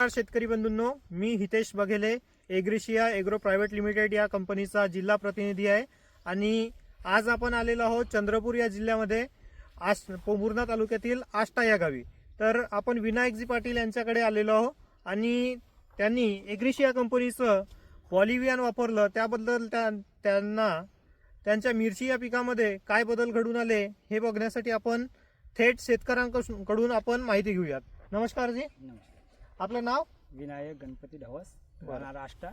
नमस्कार शेतकरी बंधूंनो मी Hitesh Baghele Agrishia agro private limited या कंपनीचा जिल्हा प्रतिनिधी आहे. आणि आज आपण आलेलो आहोत चंद्रपूर या जिल्ह्यामध्ये आश पोंभुर्णा तालुक्यातील आष्टा या गावी. तर आपण विनायकजी पाटील यांच्याकडे आलेलो आहोत आणि त्यांनी एग्रिशिया कंपनीचं पॉलिवियन वापरलं. त्याबद्दल त्या त्यांना त्यांच्या मिरची या पिकामध्ये काय बदल घडून आले हे बघण्यासाठी आपण थेट शेतकऱ्यांकडून आपण माहिती घेऊयात. नमस्कार जी. नमस्कार. आपलं नाव? विनायक गणपती ढवस बरं. राहणार आष्टा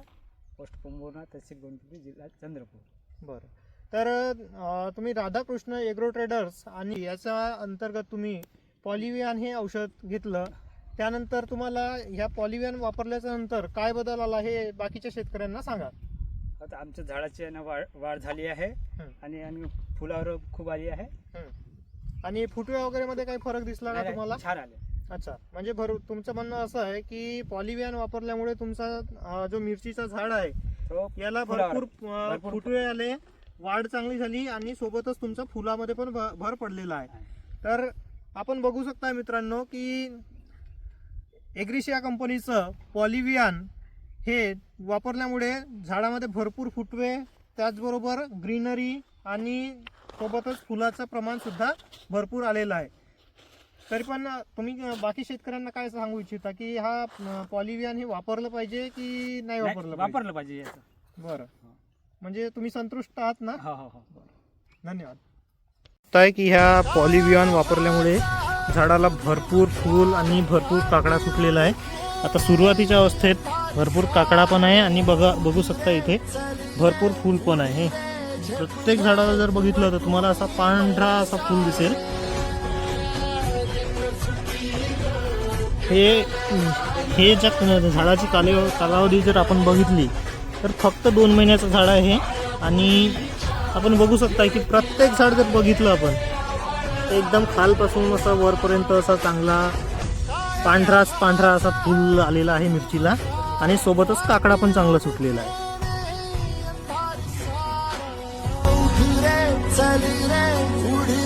पोस्ट पोंभुर्णा तहसील गणपती जिल्हा चंद्रपूर. बरं. तर अं, तुम्ही राधाकृष्ण एग्रो ट्रेडर्स आणि याच्या अंतर्गत तुम्ही पॉलिवियन हे औषध घेतलं. त्यानंतर तुम्हाला ह्या पॉलिवियन वापरल्याच्या नंतर काय बदल आला हे बाकीच्या शेतकऱ्यांना सांगा. आता आमच्या झाडाची आहे ना वाढ वाढ झाली आहे हं. आणि आणि फुलावर खूप आली आहे. आणि फुटवे वगैरे मध्ये काही फरक दिसला का नाही, तुम्हाला? छान आले. अच्छा. म्हणजे भर तुमचं म्हणणं असं आहे की पॉलिवियन वापरल्यामुळे तुमचा जो मिरचीचा झाड आहे याला. भरपूर फुटवे आले वाढ चांगली झाली आणि सोबतच तुमच्या फुलामध्ये पण भर पडलेला आहे. तर आपण बघू शकता मित्रांनो की एग्रिशिया कंपनीचं पॉलिवियन हे वापरल्यामुळे झाडामध्ये भरपूर फुटवे त्याचबरोबर ग्रीनरी आणि सोबतच फुलाचं प्रमाण सुद्धा भरपूर आलेलं आहे. तरी पण तुम्ही बाकी शेतकऱ्यांना काय सांगू इच्छिता की हा पॉलिवियन हे वापरलं पाहिजे की नाही नाही, वापरलं पाहिजे? वापरलं पाहिजे याचं. बरं. म्हणजे तुम्ही संतुष्ट आहात ना? हो हो हो. धन्यवाद. आहे की ह्या पॉलिवियन वापरल्यामुळे झाडाला भरपूर फूल आणि भरपूर काकडा सुटलेला आहे. आता सुरुवातीच्या अवस्थेत भरपूर काकडा पण आहे आणि बघा बघू शकता इथे भरपूर फूल पण आहे. प्रत्येक झाडाला जर बघितलं तर तुम्हाला असा पांढरा असा फूल दिसेल. हे हे ज्या झाडाची काले कालावधी जर आपण बघितली तर फक्त दोन महिन्याचं झाड आहे. आणि आपण बघू शकता की प्रत्येक झाड जर बघितलं आपण तर एकदम खालपासून असा वरपर्यंत असा चांगला पांढराच पांढरा असा फुल आलेला आहे मिरचीला. आणि सोबतच काकडा पण चांगला सुटलेला आहे. चल रे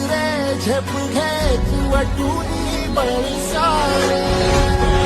रे झेप घे तू वाटूनी but sorry.